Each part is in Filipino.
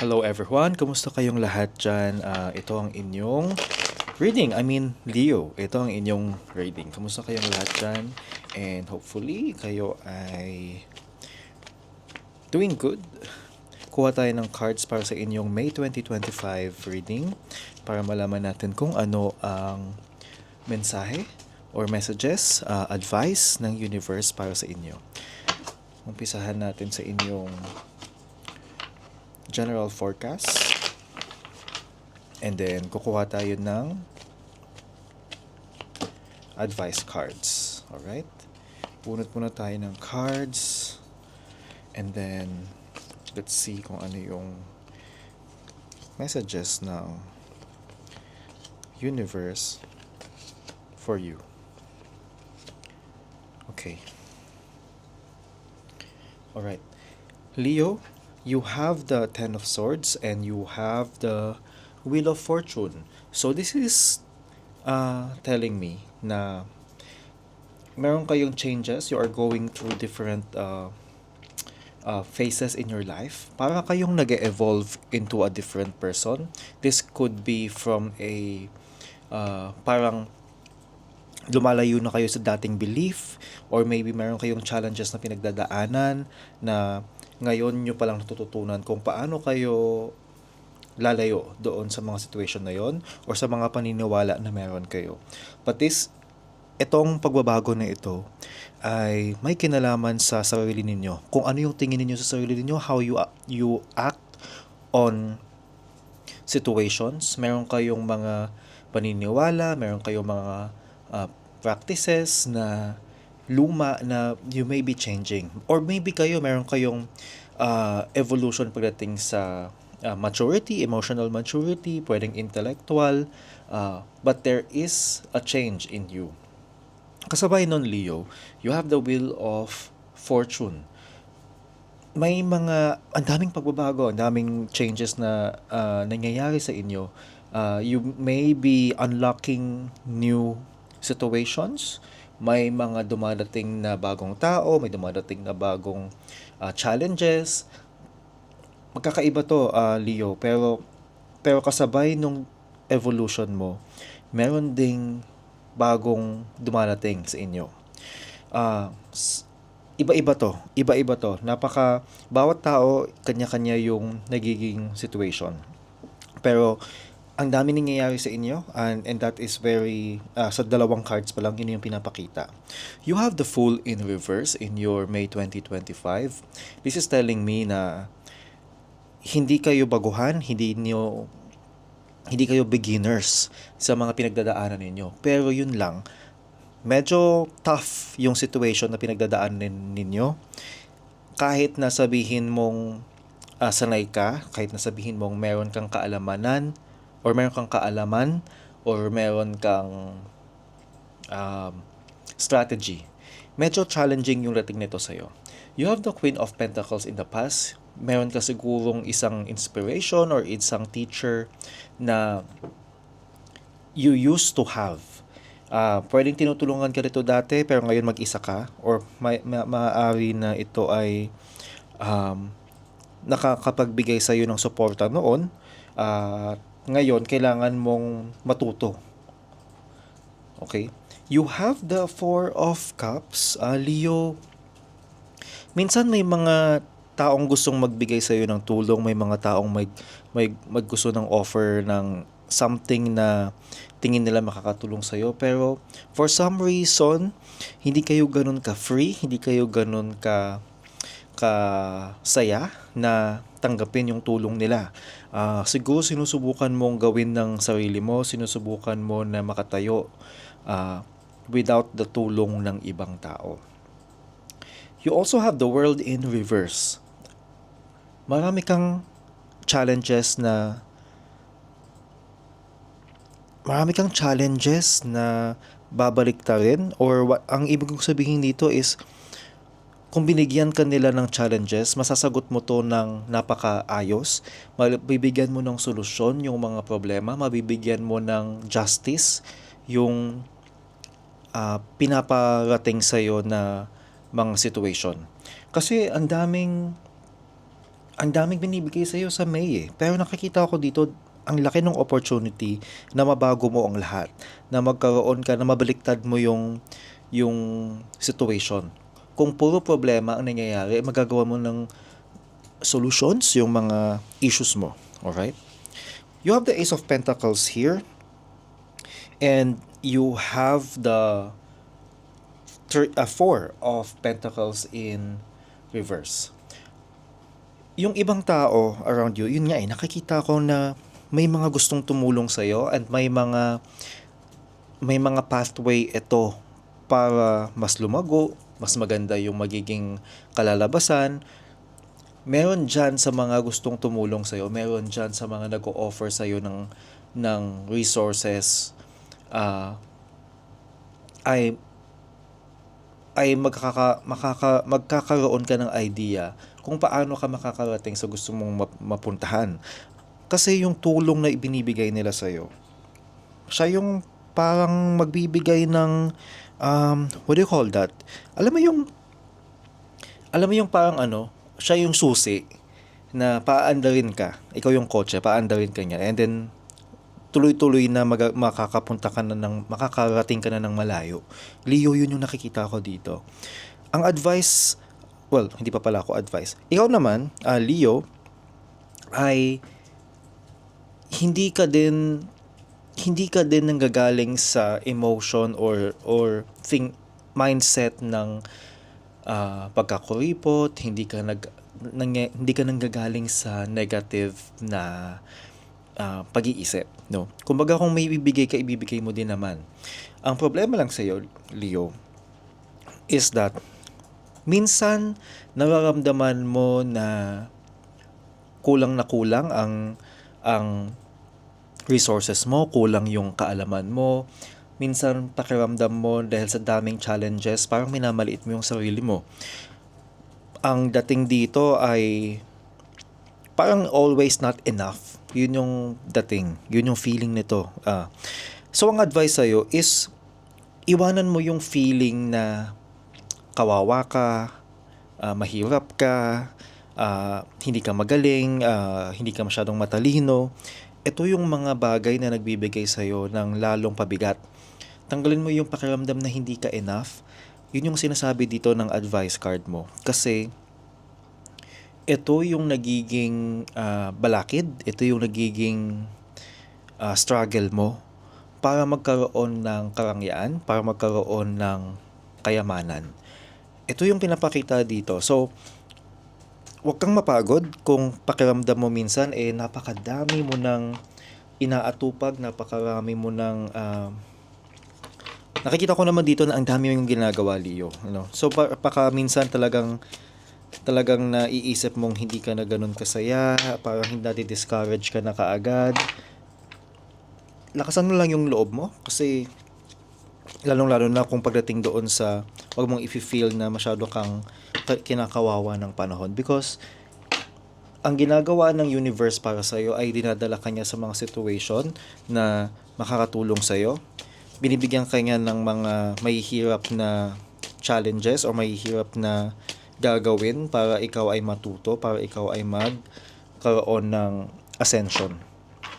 Hello everyone, kumusta kayong lahat dyan? Ah, ito ang inyong reading, I mean Leo, ito ang inyong reading. Kumusta kayong lahat dyan? And hopefully kayo ay doing good. Kuha tayo ng cards para sa inyong May 2025 reading para malaman natin kung ano ang mensahe or messages, ah, advice ng universe para sa inyo. Umpisahan natin sa inyong general forecast. And then, kukuha tayo ng advice cards. Alright? Punot muna tayo ng cards. And then, let's see kung ano yung messages ng universe for you. Okay. Alright. Leo, you have the Ten of Swords and you have the Wheel of Fortune. So this is uh, telling me na meron kayong changes, you are going through different uh, uh, phases in your life. Para kayong nag evolve into a different person. This could be from a uh, parang lumalayo na kayo sa dating belief or maybe meron kayong challenges na pinagdadaanan na ngayon nyo palang natututunan kung paano kayo lalayo doon sa mga situation na yon or sa mga paniniwala na meron kayo. But this, itong pagbabago na ito ay may kinalaman sa sarili ninyo. Kung ano yung tingin ninyo sa sarili ninyo, how you, you act on situations. Meron kayong mga paniniwala, meron kayong mga uh, practices na luma na you may be changing. Or maybe kayo, meron kayong uh, evolution pagdating sa uh, maturity, emotional maturity, pwedeng intellectual, uh, but there is a change in you. Kasabay nun, Leo, you have the wheel of fortune. May mga, ang daming pagbabago, ang daming changes na uh, nangyayari sa inyo. Uh, you may be unlocking new situations, may mga dumadating na bagong tao, may dumadating na bagong uh, challenges. Magkakaiba to, uh, Leo, pero pero kasabay nung evolution mo, meron ding bagong dumadating sa inyo. Uh, iba-iba to, iba-iba to. Napaka bawat tao kanya-kanya yung nagiging situation. Pero ang dami nangyayari sa inyo and, and that is very uh, sa dalawang cards pa lang yun yung pinapakita. You have the full in reverse in your May 2025. This is telling me na hindi kayo baguhan, hindi niyo hindi kayo beginners sa mga pinagdadaanan ninyo. Pero yun lang, medyo tough yung situation na pinagdadaanan ninyo. Kahit na sabihin mong uh, sanay ka, kahit na sabihin mong meron kang kaalamanan, or meron kang kaalaman or meron kang um, strategy. Medyo challenging yung rating nito sa'yo. You have the Queen of Pentacles in the past. Meron ka sigurong isang inspiration or isang teacher na you used to have. Uh, pwedeng tinutulungan ka rito dati pero ngayon mag-isa ka or ma- ma- maaari na ito ay um, nakakapagbigay sa iyo ng suporta noon at uh, ngayon kailangan mong matuto. Okay? You have the Four of Cups, uh, Leo. Minsan may mga taong gustong magbigay sa iyo ng tulong, may mga taong may, may maggusto ng offer ng something na tingin nila makakatulong sa iyo pero for some reason hindi kayo ganun ka free, hindi kayo ganun ka ka saya na tanggapin yung tulong nila. Uh, siguro sinusubukan mong gawin ng sarili mo, sinusubukan mo na makatayo uh, without the tulong ng ibang tao. You also have the world in reverse. Marami kang challenges na marami kang challenges na babalik ta rin or what, ang ibig kong sabihin dito is kung binigyan ka nila ng challenges, masasagot mo to ng napakaayos, mabibigyan mo ng solusyon yung mga problema, mabibigyan mo ng justice yung uh, pinaparating sa'yo na mga situation. Kasi ang daming ang daming binibigay sa'yo sa May eh. Pero nakikita ko dito, ang laki ng opportunity na mabago mo ang lahat. Na magkaroon ka, na mabaliktad mo yung, yung situation. Kung puro problema ang nangyayari, magagawa mo ng solutions yung mga issues mo. Alright? You have the Ace of Pentacles here. And you have the thir- uh, Four of Pentacles in reverse yung ibang tao around you, yun nga eh, nakikita ko na may mga gustong tumulong sa'yo and may mga may mga pathway ito para mas lumago, mas maganda yung magiging kalalabasan. Meron dyan sa mga gustong tumulong sa'yo, meron dyan sa mga nag-o-offer sa'yo ng, ng resources, uh, ay ay magkaka, makaka, magkakaroon ka ng idea kung paano ka makakarating sa gusto mong mapuntahan. Kasi yung tulong na ibinibigay nila sa'yo, siya yung parang magbibigay ng, um, what do you call that? Alam mo yung, alam mo yung parang ano, siya yung susi na paandarin ka. Ikaw yung kotse, paandarin ka niya. And then, tuloy-tuloy na mag- makakapunta ka na ng, makakarating ka na ng malayo. Leo, yun yung nakikita ko dito. Ang advice well, hindi pa pala ako advice. Ikaw naman, uh, Leo, ay hindi ka din hindi ka din nanggagaling sa emotion or or think mindset ng uh, pagkakuripot, hindi ka nag nang, hindi ka nanggagaling sa negative na uh, pag-iisip, no? Kumbaga kung may ibibigay ka, ibibigay mo din naman. Ang problema lang sa iyo, Leo, is that minsan nararamdaman mo na kulang na kulang ang ang resources mo, kulang yung kaalaman mo. Minsan pakiramdam mo dahil sa daming challenges, parang minamaliit mo yung sarili mo. Ang dating dito ay parang always not enough. Yun yung dating, yun yung feeling nito. Uh, so ang advice sa'yo is iwanan mo yung feeling na kawawa ka, uh, mahirap ka, uh, hindi ka magaling, uh, hindi ka masyadong matalino. Ito yung mga bagay na nagbibigay sa'yo ng lalong pabigat. Tanggalin mo yung pakiramdam na hindi ka enough. Yun yung sinasabi dito ng advice card mo. Kasi ito yung nagiging uh, balakid, ito yung nagiging uh, struggle mo para magkaroon ng karangyaan, para magkaroon ng kayamanan ito yung pinapakita dito. So, huwag kang mapagod kung pakiramdam mo minsan eh napakadami mo ng inaatupag, napakarami mo ng uh, nakikita ko naman dito na ang dami mo yung ginagawa, Leo. Ano? So, baka minsan talagang talagang naiisip mong hindi ka na ganun kasaya, parang hindi discourage ka na kaagad. Lakasan mo lang yung loob mo kasi lalong-lalo na kung pagdating doon sa wag mong i-feel na masyado kang kinakawawa ng panahon because ang ginagawa ng universe para sa iyo ay dinadala kanya sa mga situation na makakatulong sa iyo. Binibigyan kanya ng mga mahihirap na challenges or mahihirap na gagawin para ikaw ay matuto, para ikaw ay magkaroon ng ascension.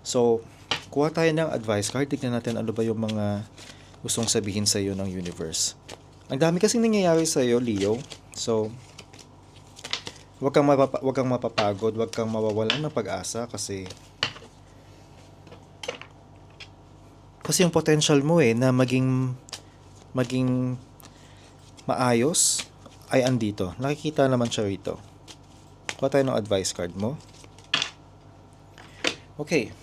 So, kuha tayo ng advice card. Tignan natin ano ba yung mga gustong sabihin sa iyo ng universe. Ang dami kasing nangyayari sa iyo, Leo. So, wag kang, mapapa- wag kang mapapagod, wag kang mawawalan ng pag-asa kasi kasi yung potential mo eh na maging maging maayos ay andito. Nakikita naman siya rito. Kuha tayo ng advice card mo. Okay.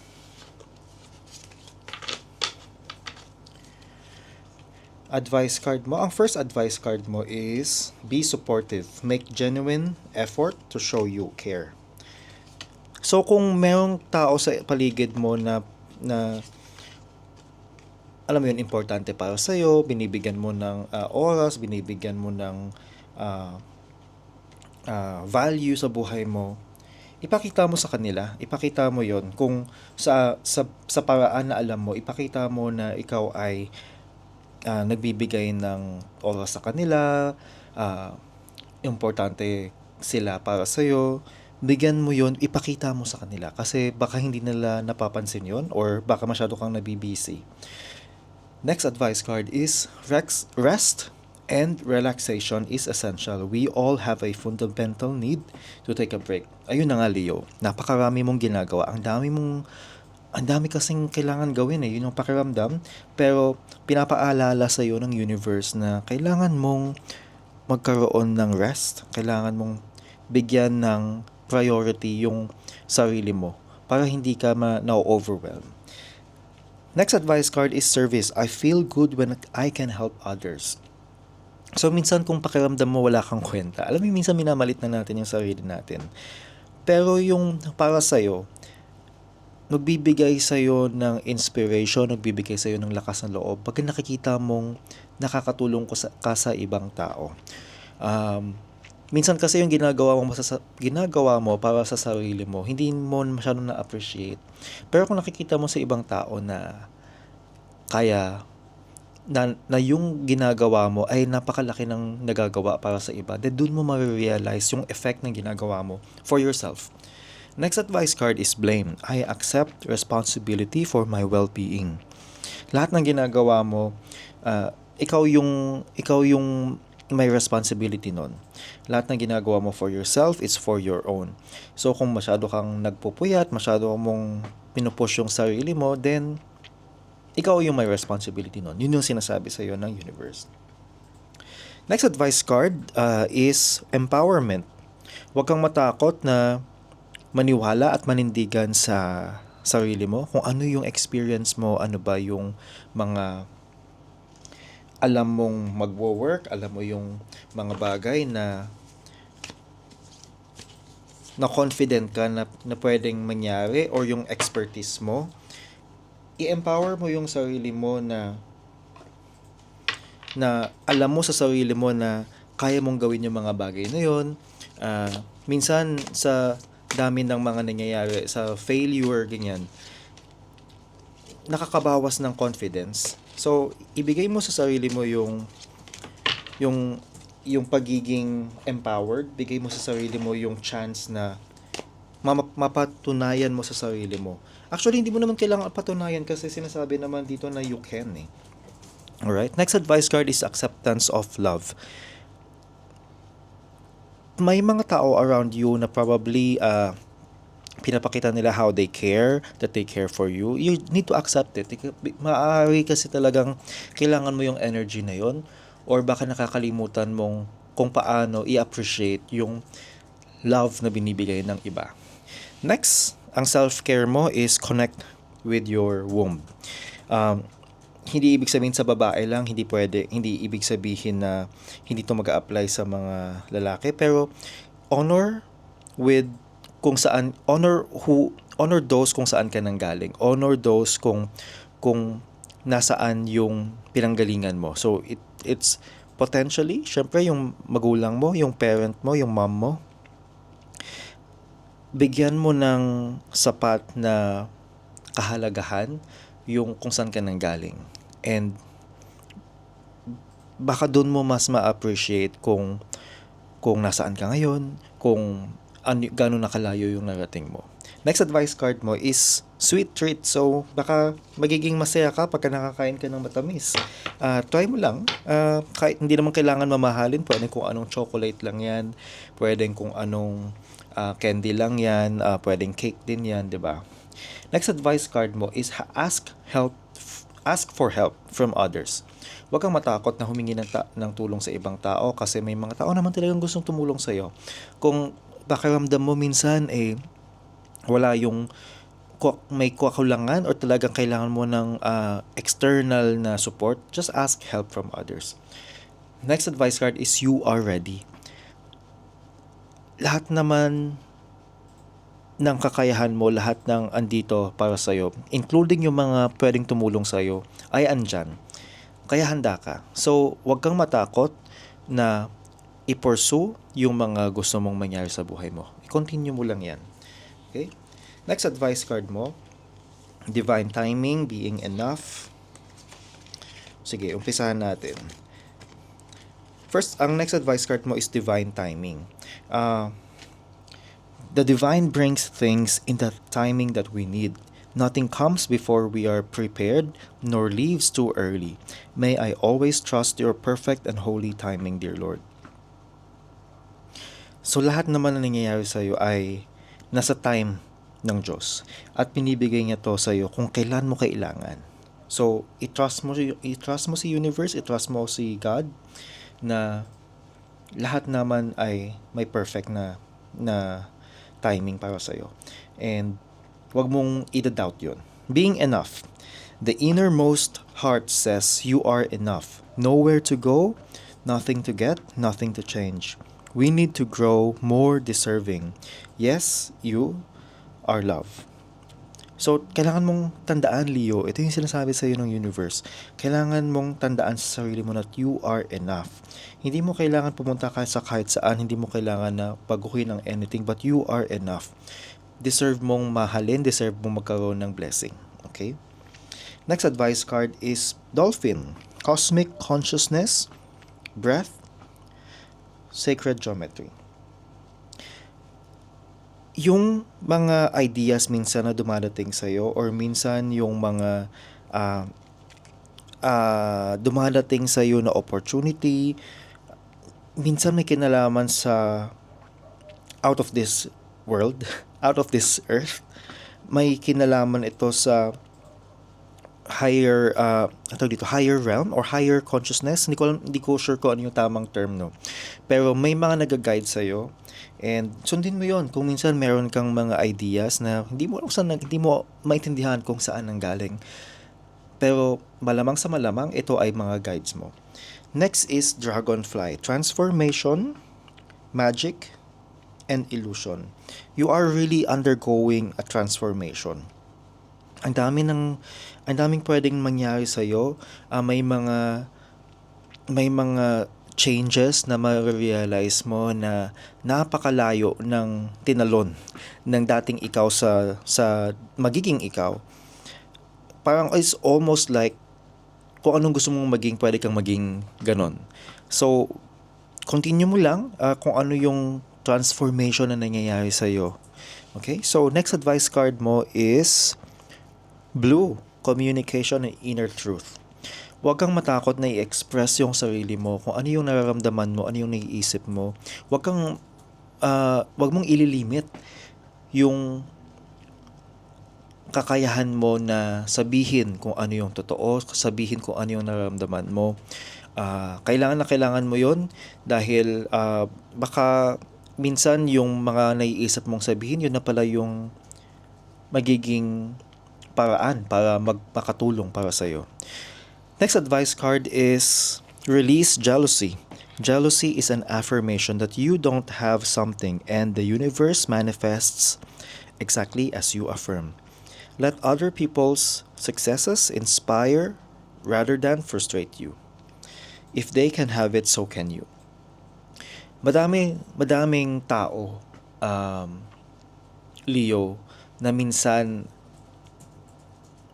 Advice card mo, ang first advice card mo is be supportive. Make genuine effort to show you care. So kung mayroong tao sa paligid mo na na alam mo yun, importante para sa iyo, binibigyan mo ng uh, oras, binibigyan mo ng uh, uh, value sa buhay mo, ipakita mo sa kanila, ipakita mo yon kung sa, sa, sa paraan na alam mo, ipakita mo na ikaw ay uh, nagbibigay ng oras sa kanila, uh, importante sila para sa iyo, bigyan mo yon ipakita mo sa kanila. Kasi baka hindi nila napapansin yon or baka masyado kang nabibisi. Next advice card is rex, rest and relaxation is essential. We all have a fundamental need to take a break. Ayun na nga, Leo. Napakarami mong ginagawa. Ang dami mong ang dami kasing kailangan gawin eh, yun yung pakiramdam. Pero pinapaalala sa iyo ng universe na kailangan mong magkaroon ng rest. Kailangan mong bigyan ng priority yung sarili mo para hindi ka ma- na-overwhelm. Next advice card is service. I feel good when I can help others. So minsan kung pakiramdam mo wala kang kwenta, alam mo minsan minamalit na natin yung sarili natin. Pero yung para sa'yo, nagbibigay sa'yo ng inspiration, nagbibigay sa'yo ng lakas ng loob pag nakikita mong nakakatulong ko sa, ka sa ibang tao. Um, minsan kasi yung ginagawa mo sa ginagawa mo para sa sarili mo, hindi mo masyadong na-appreciate. Pero kung nakikita mo sa ibang tao na kaya na, na yung ginagawa mo ay napakalaki ng nagagawa para sa iba, then doon mo ma-realize yung effect ng ginagawa mo for yourself. Next advice card is blame. I accept responsibility for my well-being. Lahat ng ginagawa mo, uh, ikaw yung ikaw yung may responsibility nun. Lahat ng ginagawa mo for yourself, it's for your own. So kung masyado kang nagpupuyat, masyado mong pinupush yung sarili mo, then ikaw yung may responsibility nun. Yun yung sinasabi sa iyo ng universe. Next advice card uh, is empowerment. Huwag kang matakot na maniwala at manindigan sa sarili mo kung ano yung experience mo, ano ba yung mga alam mong magwo-work, alam mo yung mga bagay na na confident ka na, na pwedeng mangyari or yung expertise mo, i-empower mo yung sarili mo na na alam mo sa sarili mo na kaya mong gawin yung mga bagay na yon. Uh, minsan sa dami ng mga nangyayari sa failure, ganyan, nakakabawas ng confidence. So, ibigay mo sa sarili mo yung yung yung pagiging empowered, bigay mo sa sarili mo yung chance na mapatunayan mo sa sarili mo. Actually, hindi mo naman kailangan patunayan kasi sinasabi naman dito na you can eh. Alright? Next advice card is acceptance of love may mga tao around you na probably uh, pinapakita nila how they care, that they care for you. You need to accept it. Maaari kasi talagang kailangan mo yung energy na yon or baka nakakalimutan mong kung paano i-appreciate yung love na binibigay ng iba. Next, ang self-care mo is connect with your womb. Um, hindi ibig sabihin sa babae lang, hindi pwede, hindi ibig sabihin na hindi to mag apply sa mga lalaki, pero honor with kung saan honor who honor those kung saan ka nanggaling. Honor those kung kung nasaan yung pinanggalingan mo. So it it's potentially syempre yung magulang mo, yung parent mo, yung mom mo. Bigyan mo ng sapat na kahalagahan yung kung saan ka nanggaling. And baka doon mo mas ma-appreciate kung kung nasaan ka ngayon, kung ano, gano'n nakalayo yung narating mo. Next advice card mo is sweet treat. So, baka magiging masaya ka pagka nakakain ka ng matamis. Uh, try mo lang. Uh, kahit hindi naman kailangan mamahalin. Pwede kung anong chocolate lang yan. Pwede kung anong uh, candy lang yan. Uh, pwedeng cake din yan, di ba? Next advice card mo is ask help ask for help from others. Huwag kang matakot na humingi ng, ta- ng tulong sa ibang tao kasi may mga tao naman talagang gustong tumulong sa iyo. Kung pakiramdam mo minsan eh wala yung may kakulangan or talagang kailangan mo ng uh, external na support, just ask help from others. Next advice card is you are ready. Lahat naman ng kakayahan mo, lahat ng andito para sa'yo, including yung mga pwedeng tumulong sa'yo, ay andyan. Kaya handa ka. So, huwag kang matakot na i-pursue yung mga gusto mong mangyari sa buhay mo. I-continue mo lang yan. Okay? Next advice card mo, divine timing, being enough. Sige, umpisahan natin. First, ang next advice card mo is divine timing. Uh, The divine brings things in the timing that we need. Nothing comes before we are prepared, nor leaves too early. May I always trust your perfect and holy timing, dear Lord. So lahat naman na nangyayari sa iyo ay nasa time ng Diyos at pinibigay niya to sa iyo kung kailan mo kailangan. So, i-trust mo, i-trust mo si universe, i-trust mo si God na lahat naman ay may perfect na na timing para sa iyo. And wag mong i-doubt 'yon. Being enough. The innermost heart says you are enough. Nowhere to go, nothing to get, nothing to change. We need to grow more deserving. Yes, you are love. So, kailangan mong tandaan, Leo, ito yung sinasabi sa iyo ng universe. Kailangan mong tandaan sa sarili mo that you are enough. Hindi mo kailangan pumunta ka sa kahit saan, hindi mo kailangan na paguhin ng anything, but you are enough. Deserve mong mahalin, deserve mong magkaroon ng blessing. Okay? Next advice card is Dolphin. Cosmic Consciousness, Breath, Sacred Geometry. Yung mga ideas minsan na dumadating sa'yo or minsan yung mga ah ah, dumadating sa'yo na opportunity, minsan may kinalaman sa out of this world, out of this earth. May kinalaman ito sa higher uh, ano dito? Higher realm or higher consciousness? Hindi ko alam- hindi ko sure kung ano yung tamang term no? Pero may mga nag-guide sa iyo and sundin mo yon kung minsan meron kang mga ideas na hindi mo kung saan hindi mo maintindihan kung saan nang galing. Pero malamang sa malamang ito ay mga guides mo. Next is dragonfly. Transformation magic and illusion. You are really undergoing a transformation ang dami ng ang daming pwedeng mangyari sa iyo. may mga may mga changes na ma-realize mo na napakalayo ng tinalon ng dating ikaw sa sa magiging ikaw. Parang it's almost like kung anong gusto mong maging, pwede kang maging ganon. So, continue mo lang ah, kung ano yung transformation na nangyayari sa iyo. Okay? So, next advice card mo is Blue, communication and inner truth. Huwag kang matakot na i-express yung sarili mo, kung ano yung nararamdaman mo, ano yung naiisip mo. Huwag kang, ah, huwag mong ililimit yung kakayahan mo na sabihin kung ano yung totoo, sabihin kung ano yung nararamdaman mo. Ah, kailangan na kailangan mo yon dahil ah, baka minsan yung mga naiisip mong sabihin, yun na pala yung magiging paraan para magpakatulong para sa iyo. Next advice card is release jealousy. Jealousy is an affirmation that you don't have something and the universe manifests exactly as you affirm. Let other people's successes inspire rather than frustrate you. If they can have it, so can you. Madami, madaming tao, um, Leo, na minsan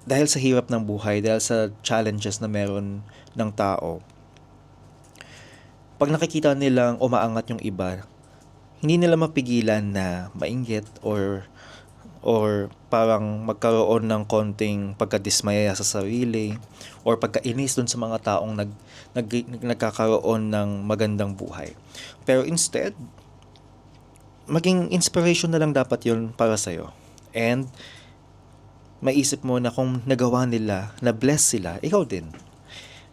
dahil sa hirap ng buhay, dahil sa challenges na meron ng tao, pag nakikita nilang umaangat yung iba, hindi nila mapigilan na mainggit or or parang magkaroon ng konting pagkadismaya sa sarili or pagkainis dun sa mga taong nag, nag, nagkakaroon ng magandang buhay. Pero instead, maging inspiration na lang dapat yun para sa'yo. And maisip mo na kung nagawa nila, na bless sila, ikaw din.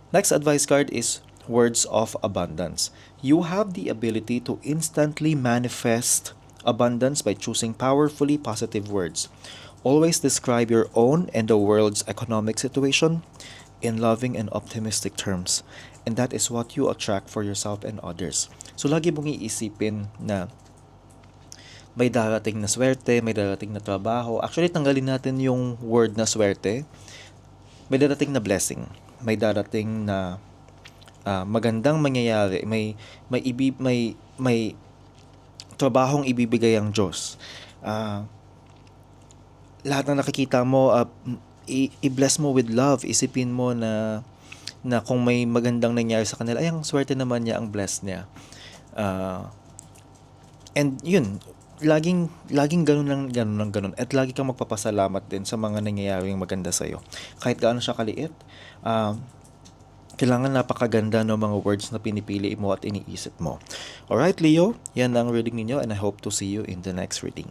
Next advice card is words of abundance. You have the ability to instantly manifest abundance by choosing powerfully positive words. Always describe your own and the world's economic situation in loving and optimistic terms. And that is what you attract for yourself and others. So lagi mong iisipin na may darating na swerte, may darating na trabaho. Actually, tanggalin natin yung word na swerte. May darating na blessing. May darating na ah, magandang mangyayari. May may ibi, may may trabahong ibibigay ang Diyos. Ah, lahat ng nakikita mo, i- i-bless mo with love. Isipin mo na na kung may magandang nangyari sa kanila, ay ang swerte naman niya, ang bless niya. Ah, and yun, laging, laging ganun lang, ganun lang, ganun. At lagi kang magpapasalamat din sa mga nangyayaring maganda sa'yo. Kahit gaano siya kaliit, um, kailangan napakaganda ng mga words na pinipili mo at iniisip mo. Alright, Leo, yan ang reading ninyo and I hope to see you in the next reading.